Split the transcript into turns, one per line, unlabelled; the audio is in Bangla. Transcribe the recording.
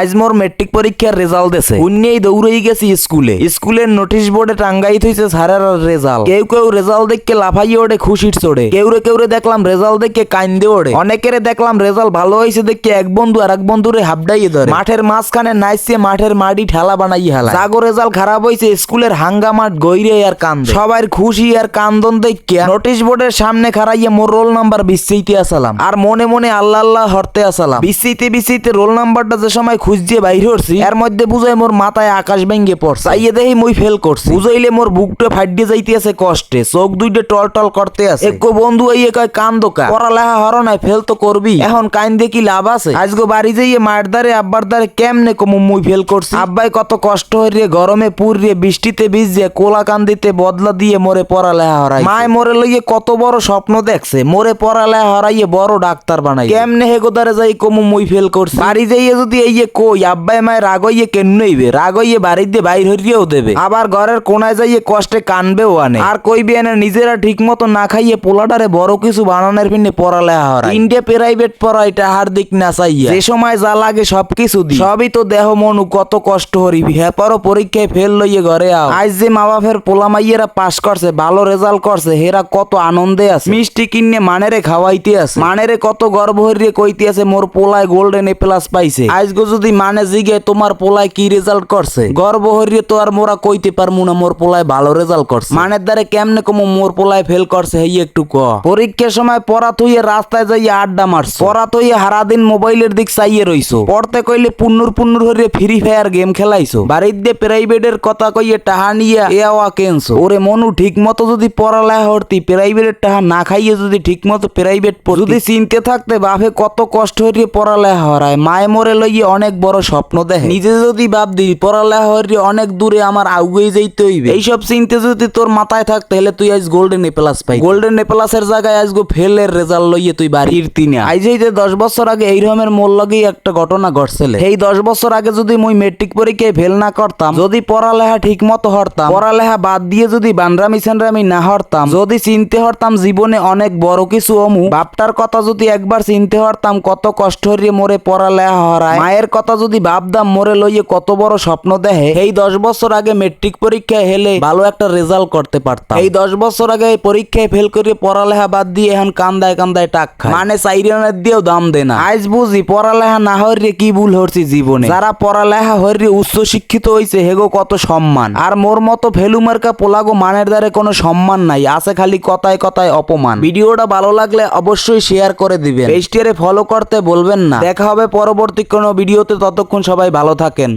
আজ মোর মেট্রিক পরীক্ষার রেজাল্ট দেছে। উন্নেই দৌড়েই গেছি স্কুলে। স্কুলের নোটিশ বোর্ডে টাঙ্গাই থইছে স্যারের রেজাল্ট কেউ কেউ রেজাল্ট দেখে লাফাইয়ে ওঠে খুশির চড়ে। কেউরে কেউরে দেখলাম রেজাল্ট দেখে কাইন্দে ওড়ে। অনেকেরে দেখলাম রেজাল্ট ভালো হয়েছে দেখে এক বন্ধু আর এক বন্ধুরে হাবডাইয়ে ধরে। মাঠের মাঝখানে নাইসে মাঠের মাটি ঠেলা বানাই হালা জাগো রেজাল্ট খারাপ হয়েছে স্কুলের হাঙ্গামাট গইরে আর কান্দে। সবার খুশি আর কান্দন দেখে নোটিশ বোর্ডের সামনে খারাইয়ে মোর রোল নাম্বার বিশ্বইতে আসালাম। আর মনে মনে আল্লাহ আল্লাহ হরতে আসালাম। বিশ্বইতে বিশ্বইতে রোল নাম্বারটা যে সময় খুঁজছে বাইরে হরছি। এর মধ্যে বুঝাই মোর মাথায় আকাশ ভেঙ্গে পড়ছে। চাইয়ে দেখি মুই ফেল করছি। বুঝাইলে মোর বুকটা ফাটিয়ে যাইতে আছে কষ্টে। চোখ দুইটা টল টল করতে আছে। একো বন্ধু এই কয় কান দোকা পড়ালেখা হর নাই ফেল তো করবি। এখন কাইন কি লাভ আছে। আজগো বাড়ি যাইয়ে মায়ের দ্বারে, আব্বার দ্বারে কেমনে কমু মুই ফেল করছি? আব্বাই কত কষ্ট হইরে, গরমে পুরিয়ে বৃষ্টিতে ভিজে কোলা কান্দিতে বদলা দিয়ে মোরে পড়ালেখা হরাই মায় মোরে লইয়ে কত বড় স্বপ্ন দেখছে। মোরে পড়ালেখা হরাইয়ে বড় ডাক্তার বানাই কেমনে হেগোদারে যাই কমু মুই ফেল করছি? বাড়ি যাইয়ে যদি এই কই, আব্বাই মায় রাগইয়ে কেন নইবে রাগইয়ে বাড়ি দিয়ে বাইর হরিয়েও দেবে। আবার ঘরের কোনায় যাইয়ে কষ্টে কানবেও আনে। আর কইবে এনে নিজেরা ঠিক মতো না খাইয়ে পোলাটারে বড় কিছু বানানোর পিনে পড়ালেখা হরাই ইন্ডিয়া প্রাইভেট পড়াই টাহার দিক না চাইয়া যে সময় যা লাগে সবকিছু দি। সবই তো দেহ, মনু, কত কষ্ট হরিবি। হ্যাপারও পরীক্ষায় ফেল লইয়ে ঘরে আও। আজ যে মা বাপের পোলা মাইয়েরা পাস করছে, ভালো রেজাল্ট করছে, হেরা কত আনন্দে আছে। মিষ্টি কিনে মানেরে খাওয়াইতে আছে। মানেরে কত গর্ব হরিয়ে কইতে আছে, মোর পোলায় গোল্ডেন এ প্লাস পাইছে। আজগো যদি মানে জিগে তোমার পোলায় কি রেজাল্ট করছে? গর্ব হরিয়ে তো আর মোরা কইতে পারমু না মোর পোলায় ভালো রেজাল্ট করছে। মানের দ্বারে কেমনে কমু মোর পোলায় ফেল করছে, হেই একটু ক। পরীক্ষার সময় পড়া থইয়ে রাস্তায় যাইয়ে আড্ডা মারছো। পড়া থইয়ে হারাদিন মোবাইলের দিক চাইয়ে রইছো। পড়তে কইলে পুন্নুর পুন্নুর হরিয়ে ফ্রি ফায়ার গেম খেলাইছো। বাড়ির দিয়ে প্রাইভেটের কথা কইয়ে টাহা নিয়ে এওয়া কেনছো? ওরে মনু ঠিক মতো যদি পড়ালেখা হরতি প্রাইভেটের টাহা না খাইয়ে যদি ঠিক মতো প্রাইভেট যদি চিনতে থাকতে বাপে কত কষ্ট হরিয়ে পড়ালেখা হরায়, মায়ে মরে লইয়ে অনেক বড় স্বপ্ন দেখে। নিজে যদি ভাব দি পড়ালেখা হরিয়ে অনেক দূরে আমার আগুয়ে যাইতে হইবে। এইসব চিনতে যদি তোর মাথায় থাক তাহলে তুই আজ গোল্ডেন এ প্লাস পাই গোল্ডেন এ প্লাসের জায়গায় আজগো ফেলের রেজাল্ট লইয়ে তুই বাড়ির তিনে আজ যে দশ বছর আগে এই রকমের মোর লগেই একটা ঘটনা ঘটছিল। এই দশ বছর আগে যদি মুই মেট্রিক পরীক্ষায় ফেল না করতাম যদি পড়ালেখা ঠিক মতো হরতাম পড়ালেখা বাদ দিয়ে যদি বানরামি সেনরামি না হরতাম যদি চিনতে হরতাম জীবনে অনেক বড় কিছু অমু বাপটার কথা যদি একবার চিনতে হরতাম কত কষ্ট হরিয়ে মোরে পড়ালেখা হরায় মায়ের কথা যদি ভাবতাম মোরে লইয়ে কত বড় স্বপ্ন দেখে এই দশ বছর আগে মেট্রিক পরীক্ষায় হেলে ভালো একটা রেজাল্ট করতে পারতাম। এই দশ বছর আগে এই পরীক্ষায় ফেল করে পড়ালেখা বাদ দিয়ে এখন কান্দায় কান্দায় টাক মানে সাইরেনের দিয়েও দাম দেয় না। আজ বুঝি পড়ালেখা না হরিয়ে কি ভুল হরছি জীবনে? যারা পড়ালেখা হরিয়ে উচ্চ শিক্ষিত হইছে, হেগো কত সম্মান। আর মোর মতো ফেলু মার্কা পোলাগো মানের দ্বারে কোনো সম্মান নাই, আছে খালি কথায় কথায় অপমান। ভিডিওটা ভালো লাগলে অবশ্যই শেয়ার করে দিবেন। পেজটিরে ফলো করতে বলবেন না। দেখা হবে পরবর্তী কোনো ভিডিওতে ততক্ষণ সবাই ভালো থাকেন।